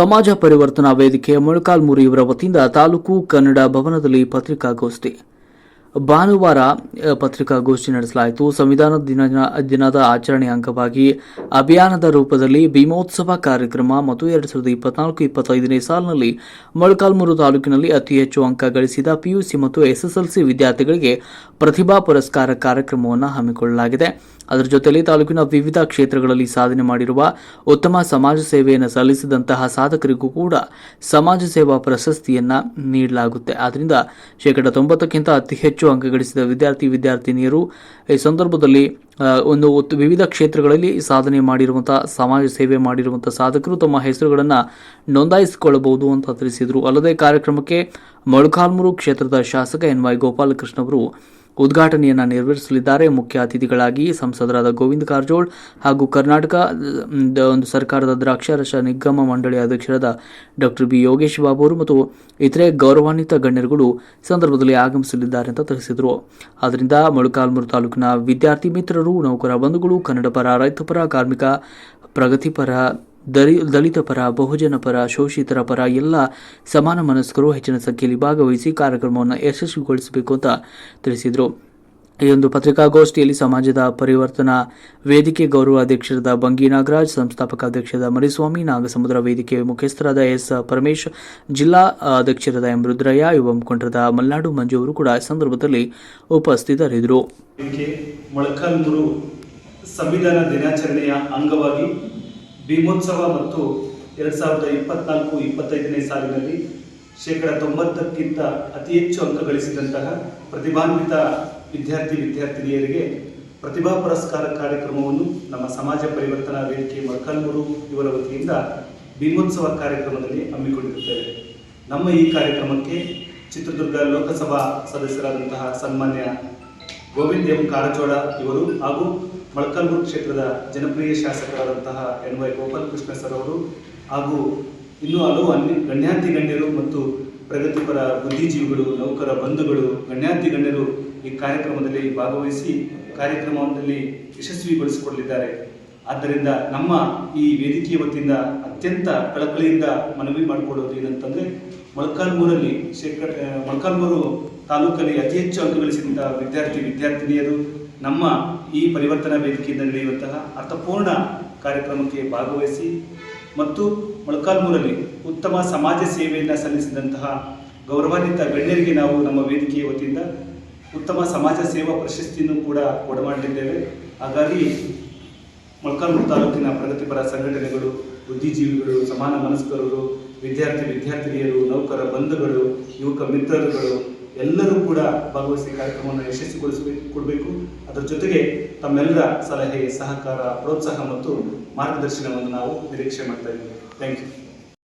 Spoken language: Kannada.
ಸಮಾಜ ಪರಿವರ್ತನಾ ವೇದಿಕೆಯ ಮೊಳಕಾಲ್ಮೂರು ಇವರ ವತಿಯಿಂದ ತಾಲೂಕು ಕನ್ನಡ ಭವನದಲ್ಲಿ ಪತ್ರಿಕಾಗೋಷ್ಠಿ ಭಾನುವಾರ ಪತ್ರಿಕಾಗೋಷ್ಠಿ ನಡೆಸಲಾಯಿತು. ಸಂವಿಧಾನ ದಿನ, ದಿನದ ಆಚರಣೆ ಅಂಗವಾಗಿ ಅಭಿಯಾನದ ರೂಪದಲ್ಲಿ ಭೀಮೋತ್ಸವ ಕಾರ್ಯಕ್ರಮ ಮತ್ತು ಎರಡು ಸಾವಿರದ ಇಪ್ಪತ್ನಾಲ್ಕು, ಇಪ್ಪತ್ತೈದನೇ ಸಾಲಿನಲ್ಲಿ ಮೊಳಕಾಲ್ಮೂರು ತಾಲೂಕಿನಲ್ಲಿ ಅತಿ ಹೆಚ್ಚು ಅಂಕ ಗಳಿಸಿದ ಪಿಯುಸಿ ಮತ್ತು ಎಸ್ಎಸ್ಎಲ್ಸಿ ವಿದ್ಯಾರ್ಥಿಗಳಿಗೆ ಪ್ರತಿಭಾ ಪುರಸ್ಕಾರ ಕಾರ್ಯಕ್ರಮವನ್ನು ಹಮ್ಮಿಕೊಳ್ಳಲಾಗಿದೆ. ಅದರ ಜೊತೆಯಲ್ಲಿ ತಾಲೂಕಿನ ವಿವಿಧ ಕ್ಷೇತ್ರಗಳಲ್ಲಿ ಸಾಧನೆ ಮಾಡಿರುವ ಉತ್ತಮ ಸಮಾಜ ಸೇವೆಯನ್ನು ಸಲ್ಲಿಸಿದಂತಹ ಸಾಧಕರಿಗೂ ಕೂಡ ಸಮಾಜ ಸೇವಾ ಪ್ರಶಸ್ತಿಯನ್ನು ನೀಡಲಾಗುತ್ತೆ. ಆದ್ದರಿಂದ ಶೇಕಡ ತೊಂಬತ್ತಕ್ಕಿಂತ ಅತಿ ಹೆಚ್ಚು ಅಂಕ ಗಳಿಸಿದ ವಿದ್ಯಾರ್ಥಿ, ವಿದ್ಯಾರ್ಥಿನಿಯರು ಈ ಸಂದರ್ಭದಲ್ಲಿ ಒಂದು ವಿವಿಧ ಕ್ಷೇತ್ರಗಳಲ್ಲಿ ಸಾಧನೆ ಮಾಡಿರುವಂಥ ಸಮಾಜ ಸೇವೆ ಮಾಡಿರುವಂಥ ಸಾಧಕರು ತಮ್ಮ ಹೆಸರುಗಳನ್ನು ನೋಂದಾಯಿಸಿಕೊಳ್ಳಬಹುದು ಅಂತ ತಿಳಿಸಿದರು. ಅಲ್ಲದೆ ಕಾರ್ಯಕ್ರಮಕ್ಕೆ ಮೊಳಕಾಲ್ಮೂರು ಕ್ಷೇತ್ರದ ಶಾಸಕ ಎನ್ ವೈ ಗೋಪಾಲಕೃಷ್ಣ ಅವರು ಉದ್ಘಾಟನೆಯನ್ನು ನೆರವೇರಿಸಲಿದ್ದಾರೆ. ಮುಖ್ಯ ಅತಿಥಿಗಳಾಗಿ ಸಂಸದರಾದ ಗೋವಿಂದ ಕಾರಜೋಳ್ ಹಾಗೂ ಕರ್ನಾಟಕ ಒಂದು ಸರ್ಕಾರದ ದ್ರಾಕ್ಷಾರಸ ನಿಗಮ ಮಂಡಳಿ ಅಧ್ಯಕ್ಷರಾದ ಡಾಕ್ಟರ್ ಬಿ. ಯೋಗೇಶ್ ಬಾಬು ಮತ್ತು ಇತರೆ ಗೌರವಾನ್ವಿತ ಗಣ್ಯರುಗಳು ಸಂದರ್ಭದಲ್ಲಿ ಆಗಮಿಸಲಿದ್ದಾರೆ ಅಂತ ತಿಳಿಸಿದರು. ಆದ್ದರಿಂದ ಮೊಳಕಾಲ್ಮೂರು ತಾಲೂಕಿನ ವಿದ್ಯಾರ್ಥಿ ಮಿತ್ರರು ನೌಕರ ಬಂಧುಗಳು ಕನ್ನಡ ಪರ ರೈತಪರ, ಕಾರ್ಮಿಕ, ಪ್ರಗತಿಪರ ದಲಿ ದಲಿತ ಪರ, ಬಹುಜನ ಪರ, ಶೋಷಿತರ ಪರ, ಎಲ್ಲ ಸಮಾನ ಮನಸ್ಕರು ಹೆಚ್ಚಿನ ಸಂಖ್ಯೆಯಲ್ಲಿ ಭಾಗವಹಿಸಿ ಕಾರ್ಯಕ್ರಮವನ್ನು ಯಶಸ್ವಿಗೊಳಿಸಬೇಕು ಅಂತ ತಿಳಿಸಿದರು. ಈ ಒಂದು ಪತ್ರಿಕಾಗೋಷ್ಠಿಯಲ್ಲಿ ಸಮಾಜದ ಪರಿವರ್ತನಾ ವೇದಿಕೆ ಗೌರವ ಅಧ್ಯಕ್ಷರಾದ ಬಂಗಿ ನಾಗರಾಜ್, ಸಂಸ್ಥಾಪಕ ಅಧ್ಯಕ್ಷರಾದ ಮರಿಸ್ವಾಮಿ, ನಾಗಸಮುದ್ರ ವೇದಿಕೆ ಮುಖ್ಯಸ್ಥರಾದ ಎಸ್. ಪರಮೇಶ್, ಜಿಲ್ಲಾ ಅಧ್ಯಕ್ಷರಾದ ಎಂ. ರುದ್ರಯ್ಯ, ಯುವ ಮುಖಂಡರಾದ ಮಲ್ನಾಡು ಮಂಜು ಅವರು ಕೂಡ ಸಂದರ್ಭದಲ್ಲಿ ಉಪಸ್ಥಿತರಿದ್ದರು. ಸಂವಿಧಾನ ದಿನಾಚರಣೆಯ ಅಂಗವಾಗಿ ಭೀಮೋತ್ಸವ ಮತ್ತು ಎರಡು ಸಾವಿರದ ಇಪ್ಪತ್ನಾಲ್ಕು, ಇಪ್ಪತ್ತೈದನೇ ಸಾಲಿನಲ್ಲಿ ಶೇಕಡ ತೊಂಬತ್ತಕ್ಕಿಂತ ಅತಿ ಹೆಚ್ಚು ಅಂಕ ಗಳಿಸಿದಂತಹ ಪ್ರತಿಭಾನ್ವಿತ ವಿದ್ಯಾರ್ಥಿ, ವಿದ್ಯಾರ್ಥಿನಿಯರಿಗೆ ಪ್ರತಿಭಾ ಪುರಸ್ಕಾರ ಕಾರ್ಯಕ್ರಮವನ್ನು ನಮ್ಮ ಸಮಾಜ ಪರಿವರ್ತನಾ ವೇದಿಕೆ ಮರ್ಕಲ್ಮೂರು ಇವರ ವತಿಯಿಂದ ಭೀಮೋತ್ಸವ ಕಾರ್ಯಕ್ರಮದಲ್ಲಿ ಹಮ್ಮಿಕೊಂಡಿರುತ್ತೇವೆ. ನಮ್ಮ ಈ ಕಾರ್ಯಕ್ರಮಕ್ಕೆ ಚಿತ್ರದುರ್ಗ ಲೋಕಸಭಾ ಸದಸ್ಯರಾದಂತಹ ಸನ್ಮಾನ್ಯ ಗೋವಿಂದ್ ಎಂ ಕಾರಜೋಳ ಇವರು ಹಾಗೂ ಮಳಕಲ್ಮೂರು ಕ್ಷೇತ್ರದ ಜನಪ್ರಿಯ ಶಾಸಕರಾದಂತಹ ಎನ್ ವೈ ಗೋಪಾಲಕೃಷ್ಣ ಸರ್ ಅವರು ಹಾಗೂ ಇನ್ನೂ ಹಲವು ಅನ್ಯ ಗಣ್ಯಾತಿ ಗಣ್ಯರು ಮತ್ತು ಪ್ರಗತಿಪರ ಬುದ್ಧಿಜೀವಿಗಳು, ನೌಕರ ಬಂಧುಗಳು ಗಣ್ಯಾತಿ ಗಣ್ಯರು ಈ ಕಾರ್ಯಕ್ರಮದಲ್ಲಿ ಭಾಗವಹಿಸಿ ಕಾರ್ಯಕ್ರಮದಲ್ಲಿ ಯಶಸ್ವಿಗೊಳಿಸಿಕೊಳ್ಳಲಿದ್ದಾರೆ ಆದ್ದರಿಂದ ನಮ್ಮ ಈ ವೇದಿಕೆಯ ವತಿಯಿಂದ ಅತ್ಯಂತ ಕಳಕಳಿಯಿಂದ ಮನವಿ ಮಾಡಿಕೊಳ್ಳೋದು ಏನಂತಂದ್ರೆ ಮೊಳಕಾಲ್ಮೂರಲ್ಲಿ ಶೇಕಡ ಮೊಳಕಾಲ್ಮೂರು ತಾಲೂಕಲ್ಲಿ ಅತಿ ಹೆಚ್ಚು ಅಂಕ ಗಳಿಸಿದಂತಹ ವಿದ್ಯಾರ್ಥಿ, ವಿದ್ಯಾರ್ಥಿನಿಯರು ನಮ್ಮ ಈ ಪರಿವರ್ತನಾ ವೇದಿಕೆಯಿಂದ ನಡೆಯುವಂತಹ ಅರ್ಥಪೂರ್ಣ ಕಾರ್ಯಕ್ರಮಕ್ಕೆ ಭಾಗವಹಿಸಿ ಮತ್ತು ಮೊಳಕಾಲ್ಮೂರಲ್ಲಿ ಉತ್ತಮ ಸಮಾಜ ಸೇವೆಯನ್ನು ಸಲ್ಲಿಸಿದಂತಹ ಗೌರವಾನ್ವಿತ ಗಣ್ಯರಿಗೆ ನಾವು ನಮ್ಮ ವೇದಿಕೆಯ ವತಿಯಿಂದ ಉತ್ತಮ ಸಮಾಜ ಸೇವಾ ಪ್ರಶಸ್ತಿಯನ್ನು ಕೂಡ ಕೊಡಮಾಡಲಿದ್ದೇವೆ. ಹಾಗಾಗಿ ಮೊಳಕಾಲ್ಮೂರು ತಾಲೂಕಿನ ಪ್ರಗತಿಪರ ಸಂಘಟನೆಗಳು, ಬುದ್ಧಿಜೀವಿಗಳು, ಸಮಾನ ಮನಸ್ಕರರು ವಿದ್ಯಾರ್ಥಿ, ವಿದ್ಯಾರ್ಥಿನಿಯರು, ನೌಕರ, ಬಂಧುಗಳು, ಯುವಕ ಮಿತ್ರರುಗಳು ಎಲ್ಲರೂ ಕೂಡ ಭಾಗವಹಿಸಿ ಕಾರ್ಯಕ್ರಮವನ್ನು ಯಶಸ್ವಿಗೊಳಿಸಬೇಕು, ಕೊಡಬೇಕು. ಅದರ ಜೊತೆಗೆ ತಮ್ಮೆಲ್ಲರ ಸಲಹೆ, ಸಹಕಾರ, ಪ್ರೋತ್ಸಾಹ ಮತ್ತು ಮಾರ್ಗದರ್ಶನವನ್ನು ನಾವು ನಿರೀಕ್ಷೆ ಮಾಡ್ತಾ ಇದ್ದೀವಿ. Thank you